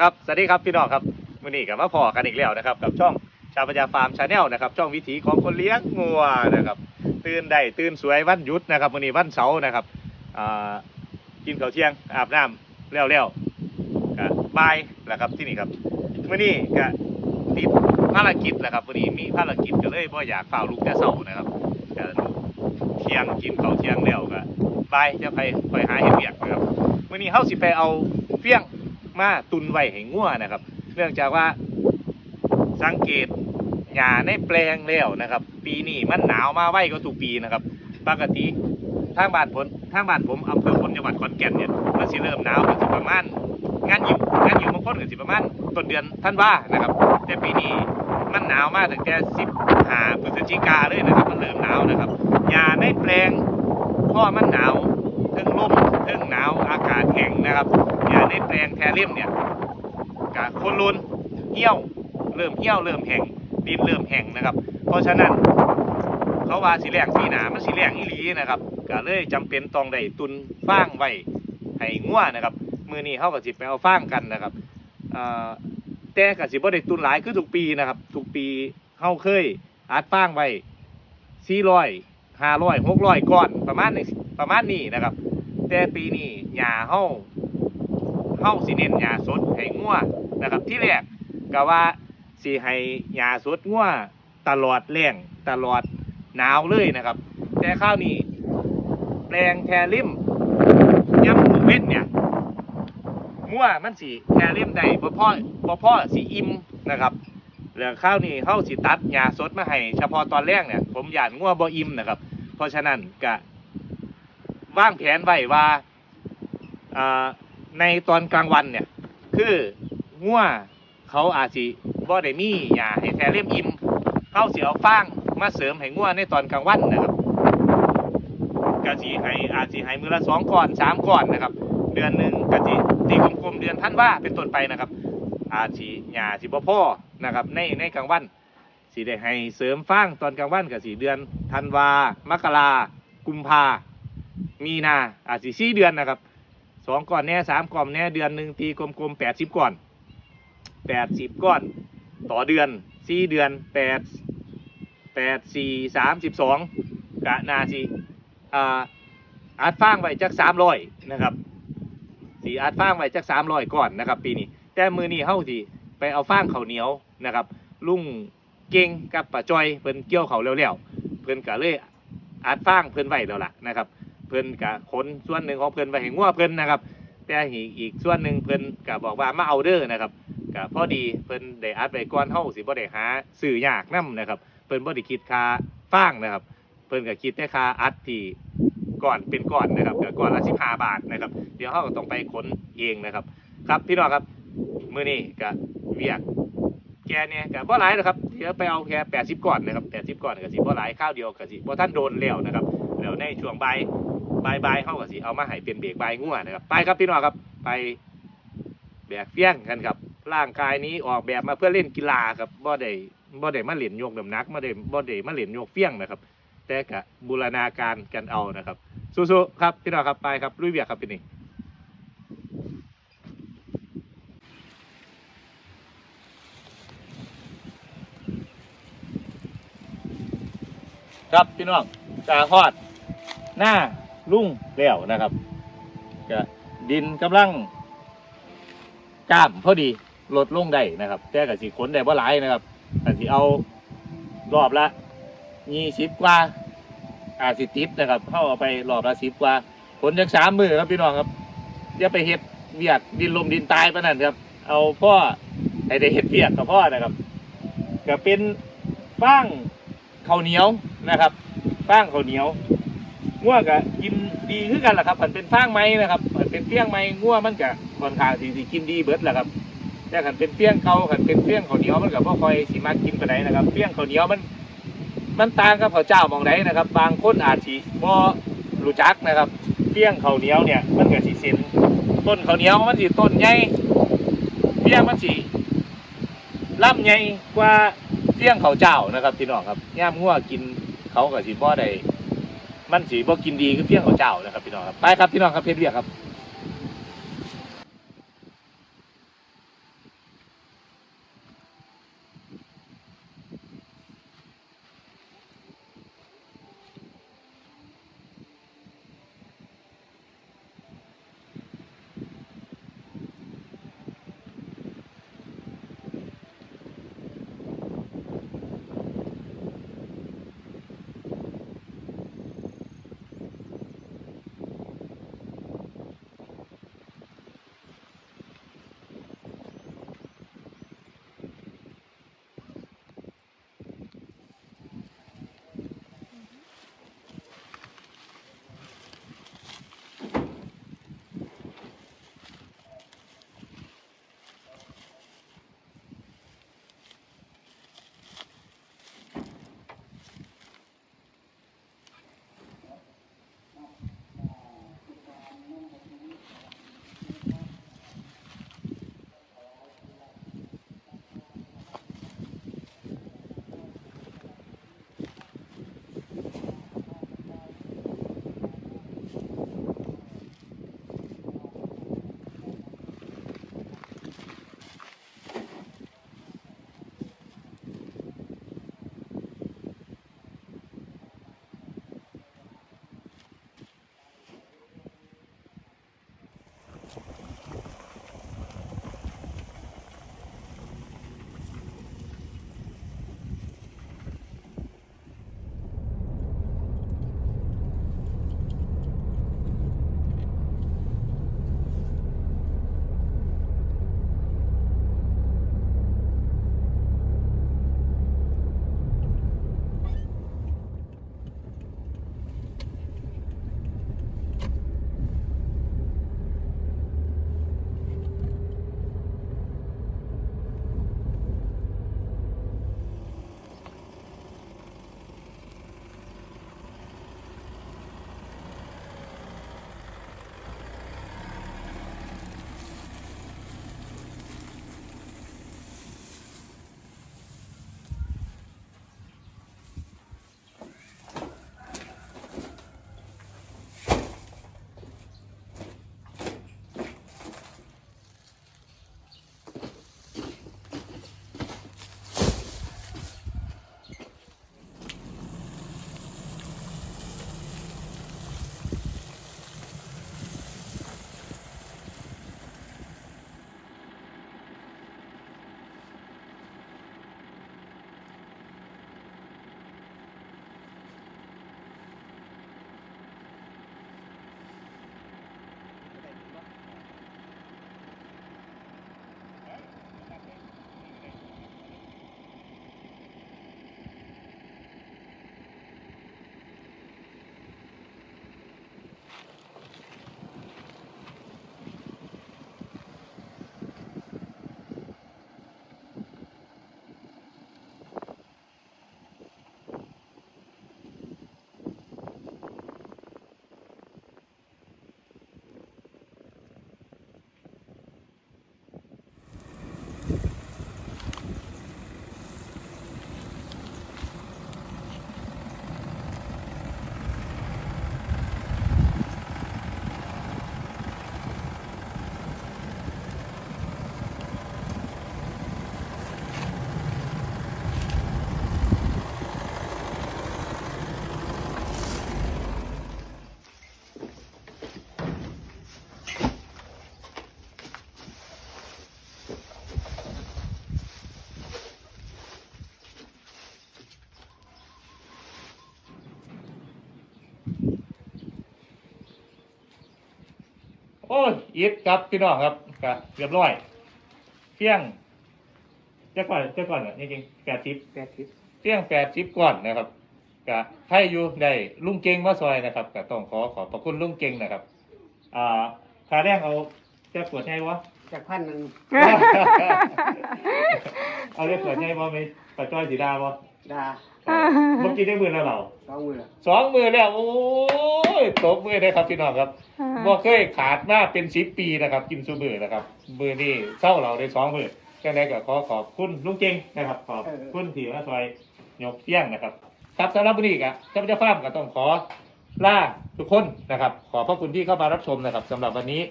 ครับ สวัสดีครับพี่น้องครับวันนี้กับมาพอกันอีกแล้วนะครับ กับช่องชาวปัญญาฟาร์มชาแนลนะครับ ช่องวิถีของคนเลี้ยงงัวนะครับ ตื่นได้ตื่นสวยวันหยุดนะครับวันนี้วันเสาร์นะครับกินข้าวเที่ยงอาบน้ำแล้วแล้วๆก็บายแหละครับที่นี่ครับวันนี้ก็ติดภารกิจแหละครับวันนี้มีภารกิจก็เลยบ่อยากฝ่าลูกแต่เสาร์นะครับก็เที่ยงกินข้าวเที่ยงแล้วก็บายจะไปไปหาเห็ดเบียกนะครับวันนี้เฮาสิไปเอาเฟี้ยง มาตุนไว้ให้งัวนะครับ เนื่องจากว่าสังเกตหญ้าในแปลงแล้วนะครับ ปีนี้มันหนาวมาไวก็ทุกปีนะครับ ปกติทางบ้านผมทางบ้านผมอำเภอพลจังหวัดขอนแก่นเนี่ยมันสิเริ่มหนาวก็สิประมาณงานอยู่งานอยู่บางคนก็สิประมาณต้นเดือนท่านว่านะครับ แต่ปีนี้มันหนาวมากตั้งแต่สิบหาพฤศจิกาเลยนะครับ มันเริ่มหนาวนะครับหญ้าในแปลงเพราะว่ามันหนาวเทั้งลมเทั้งหนาวอากาศแห้งนะครับ อย่าในแปลงแครียมเนี่ยกะคนรุนเหี่ยวเริ่มเหี่ยวเริ่มแห้งดินเริ่มแห้งนะครับ เพราะฉะนั้นเขาว่าสีแรงปีหนามันสีแรงอีหลีนะครับก็เลยจำเป็นต้องได้ตุนฟางไว้ให้งัวนะครับมือนี้เขาก็สิไปเอาฟางกันนะครับแต่ก็สิบ่ได้ตุนหลายคือทุกปีนะครับทุกปีเขาเคยอัดฟางไว้สี่ร้อยห้าร้อยหกร้อยก้อนประมาณนี้ประมาณนี้นะครับ แต่ปีนี้หญ้าเฮา เฮาสิเน้นหญ้าสดให้งัวนะครับที่แรกก็ว่าสิให้หญ้าสดงัวตลอดแล้งตลอดหนาวเลยนะครับ แต่คราวนี้แปลงแคริมย่ำมือเว้นเนี่ยงัวมันสิแคริมได้บ่พ่อบ่พ่อสิอิ่มนะครับแล้วคราวนี้เฮาสิตัดหญ้าสดมาให้เฉพาะตอนแรกเนี่ย ผมหย่านงัวบ่อิ่มนะครับ เพราะฉะนั้นก็ว่างแผนไว้ว่าอ่า ในตอนกลางวันเนี่ย คืองัวเขาอาจสิบ่ได้มีหญ้าให้แทเลี่ยมอิ่มเข้าเสิเอาฟางมาเสริมให้งัวในตอนกลางวันนะครับก็สิให้อาจสิให้มือละสองก่อนสามก่อนนะครับ เดือนหนึ่งก็สิตีกลมๆเดือนท่านว่าเป็นต้นไปนะครับ อาจสิหญ้าสิบ่พอนะครับ ในในกลางวันสิได้ให้เสริมฟางตอนกลางวันก็สิเดือนธันวามกรากุมภามีนาอาจสิสี่เดือนนะครับ สองก้อนแน่สามก้อนแน่เดือนหนึ่งตีกลมๆแปดสิบก้อนแปดสิบก้อน ต่อเดือนสี่เดือนแปดแปดสี่สามสิบสองกะนาสิอ่าอัดฟางไว้จักสามร้อยนะครับสีอัดฟางไว้จักสามร้อยก้อนนะครับ ปีนี้ แต่มือนี้เฮาสิไปเอาฟางเขาเหนียวนะครับ ลุงเก่งกับป้าจอยเพิ่นเกี่ยวเขาวแล้วๆเพิ่นก็เลยอัดฟางเพิ่นไว้แล้วล่ะนะครับ เพิ่นกะขนส่วนหนึ่งของเพิ่นไปให้งัวเพิ่นนะครับ แต่อีกอีกส่วนหนึ่งเพิ่นกะบอกว่ามาเอาเด้อนะครับกะพอดีเพิ่นได้อัดไว้ก่อนเฮาสิบ่ได้หาซื้อยากนํนะครับ เพิ่นบ่ได้คิดค่าฟางนะครับ เพิ่นก็คิดแต่ค่าอัดที่ก่อนเป็นก่อนนะครับก็ก่อนละ15บาทนะครับ เดี๋ยวเฮาก็ต้องไปขนเองนะครับ ครับพี่น้องครับมื้อนี้ก็เวียกแกเนี่ยก็บ่หลายนะครับเดี๋ยวไปเอาแค่80ก่อนนะครับ80ก่อนก็สิบ่หลายข้าวเดียวก็สิบ่ทันโดนแล้วนะครับ แล้วในช่วงบ่ายบายบายเข้ากับสิเอามาให้เป็นเบรกบายง่วนะครับไปครับพี่น้องครับไปแบกเฟี้ยงกันครับ ร่างกายนี้ออกแบบมาเพื่อเล่นกีฬาครับบ่ได้บ่ได้มาเหรียญโยกน้ำหนักบ่ได้บ่ได้มาเหรียญโยกเฟี้ยงนะครับ แต่กะบูรณาการกันเอานะครับสู้ๆครับพี่น้องครับไปครับลุยเบียกครับพี่นี่ ครับพี่น้องจาฮอดหน้าลุ่งแล้วนะครับก็ดินกำลังจ้ามพอดีลดลงได้นะครับ แต่ก็สิขนได้บ่หลายนะครับแต่สิเอารอบละยี่สิบกว่าอาจสิติดนะครับเข้าเอาไปรอบละสิบกว่าขนจากสามมือครับพี่น้องครับอย่าไปเฮ็ดเวียกดินลมดินตายปะนั่นครับ เอาพ่อให้ได้เฮ็ดเวียกกับพ่อนะครับก็เป็นฟางข้าวเหนียว นะครับฟางข้าวเหนียวง่วก็กินดีคือกันแหละครับมันเป็นฟางไม้นะครับมันเป็นเฟี้ยงไม้ง่วมันก็ค่อนข้างที่สิกินดีเบิดแหละครับแต่ขันเป็นเฟี้ยงเก่าขันเป็นเฟี้ยงข้าวเหนียวมันก็บ่ค่อยสิมากินไปไหนนะครับเฟี้ยงข้าวเหนียวมัน มันต่างกับข้าวเจ้ามองไหนนะครับ บางคนอาจสิบ่รู้จักนะครับเฟี้ยงข้าวเหนียวเนี่ยมันก็สิเส้นต้นข้าวเหนียวมันสิต้นใหญ่เฟี้ยงมันสิลำใหญ่กว่าเฟี้ยงข้าวเจ้านะครับพี่น้องครับย่ามง่วกิน เขากับสีบ่อได้มันสีบ่กินดีคือเพียงของเจ้านะครับพี่น้องครับไปครับพี่น้องครับเพชรเรียกครับ อ้ยอิดครับพี่น้องครับก็เรียบร้อยเที่ยงเจ้าก่อนเจ้าก่อนอะจริงๆแปดสิบแปดทิศเที่ยงแปดสิบก่อนนะครับก็ให้อยู่ได้ลุงเก่งมาซอยนะครับก็ต้องขอขอบพระคุณลุงเก่งนะครับ อ่าค่าแรงเอาจะปวดไงวะจากพันหนึ่งเอาเรียกปวดไงวะไหมปะจ้อยสีดาวะดาเมื่อกี้ได้มือแล้วเราสองมือสองมือแล้วโอ้ ยตบมือได้ครับพี่น้องครับบ่เคยขาดมาเป็นสิบปีนะครับ กินซูมือนะครับมือนี่เศร้าเราได้สองมือก็ได้ก็ขอขอบคุณลุงเก่งนะครับ ขอบคุณที่มาซอยยกเที่ยงนะครับครับสำหรับวันนี้ก็เจ้าพระเจ้าฟ้าร์มก็ต้องขอลาทุกคนนะครับ ขอบพระคุณที่เข้ามารับชมนะครับสำหรับวันนี้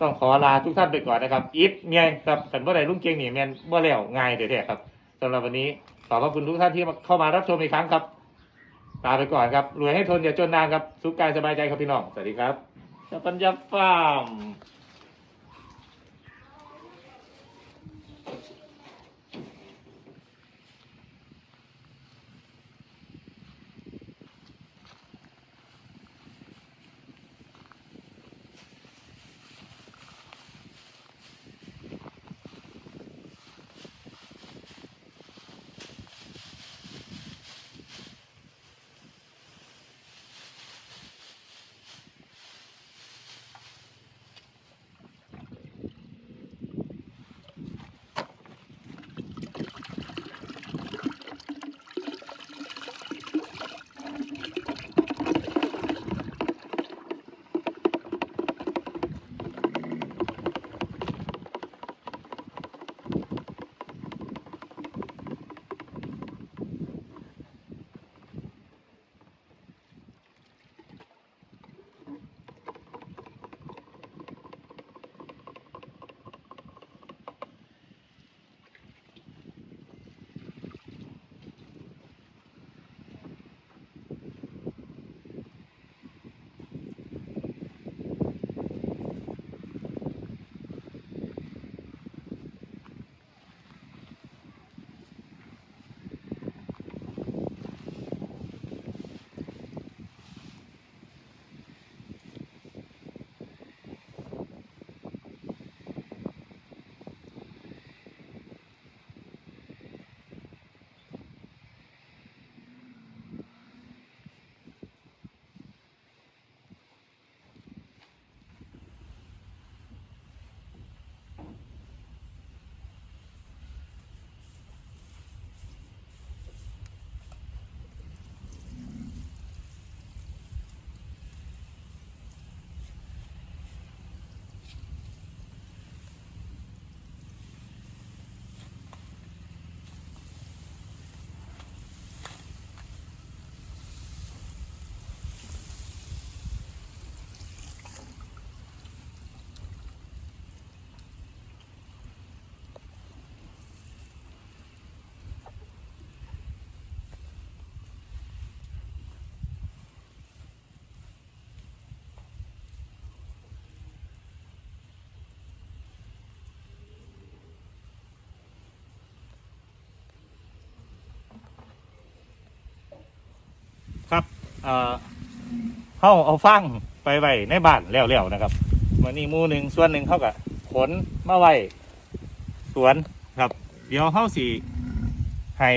ต้องขอลาทุกท่านไปก่อนนะครับอีฟเมียครับสันบ่ได้ลุงเก่งนี่แมนบ่แล้วง่ายเด้อๆครับสำหรับวันนี้ขอบพระคุณทุกท่านที่เข้ามารับชมอีกครั้งครับ ลาไปก่อนครับรวยให้ทนอย่าจนนานครับสุขกายสบายใจครับพี่น้อง สวัสดีครับเจ้าปัญญาฟาร์ม เอ่อเฮาเอาฟังไปไว้ในบ้านแล้วๆนะครับวันนี้หมู่หนึ่งส่วนหนึ่งเขาก็ขนมาไว้สวนครับ เดี๋ยวเฮาสิให้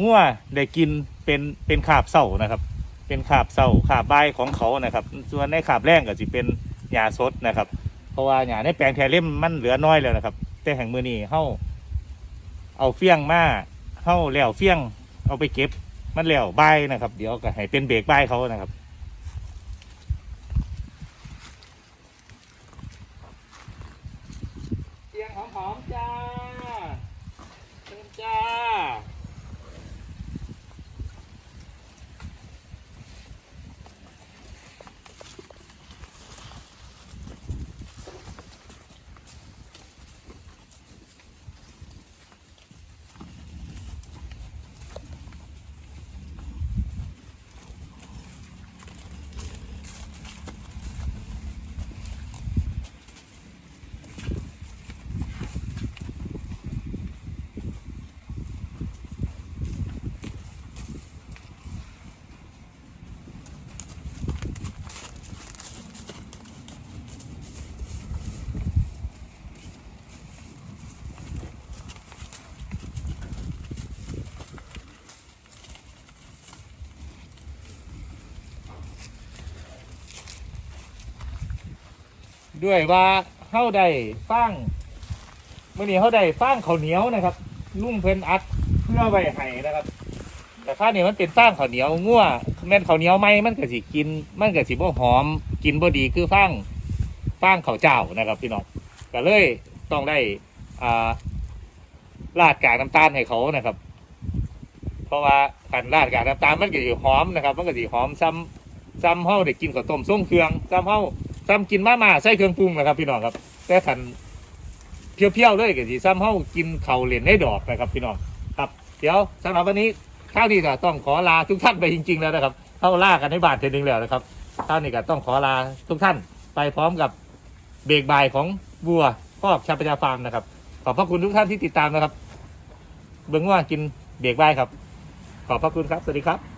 งัวได้กินเป็นเป็นขาบเศร้านะครับ เป็นขาบเศร้าขาบใบของเขานะครับ ส่วนในขาบแรงก็สิเป็นหญ้าสดนะครับ เพราะว่าหญ้าในแปลงแทเล่มมันเหลือน้อยแล้วนะครับ แต่แห่งมือนี้เฮาเอาเฟี้ยงมาเฮาแล้วเฟี้ยงเอาไปเก็บ มันแล้วใบายนะครับ เดี๋ยวก็ให้เป็นเบรกใบายเขานะครับ ด้วยว่าเข้าได้ฟางเมื่อนี้เข้าได้ฟางข้าวเหนียวนะครับ ลุ่งเพิ่นอัดเพื่อไว้ให้นะครับ แต่ข้าเนี่ยมันเป็นฟางข้าวเหนียวงัวแม่นข้าวเหนียวไหมมันก็สิกิน มันก็สิบ่หอม กินบ่ดีคือฟางฟางข้าวเจ้านะครับ พี่น้องก็เลยต้องได้อ่าราดกากน้ำตาลให้เขานะครับ เพราะว่าขันราดกากน้ำตาลมันก็สิหอมนะครับ มันก็สิหอมซ้ำซ้ำเฮาได้กินข้าวต้มส้มเครื่องซ้ำเฮา ซ้ำกินมาม่าใส่เครื่องปรุงนะครับ พี่น้องครับ แต่ขันเพียวๆเลยก็สิซ้ำเฮากินเข้าเหรียญได้ดอกนะครับ พี่น้องครับ เดี๋ยวสำหรับวันนี้ข้าวนี้ก็ต้องขอลาทุกท่านไปจริง ๆ แล้วนะครับเข้าล่ากันในบาทเทนึงแล้วนะครับข้าวนี้ก็ต้องขอลาทุกท่านไปพร้อมกับเบรกบายของบัวพอชาปยาฟาร์มนะครับ ขอบพระคุณทุกท่านที่ติดตามนะครับ เบื้องว่ากินเบรกบายครับ ขอบพระคุณครับ สวัสดีครับ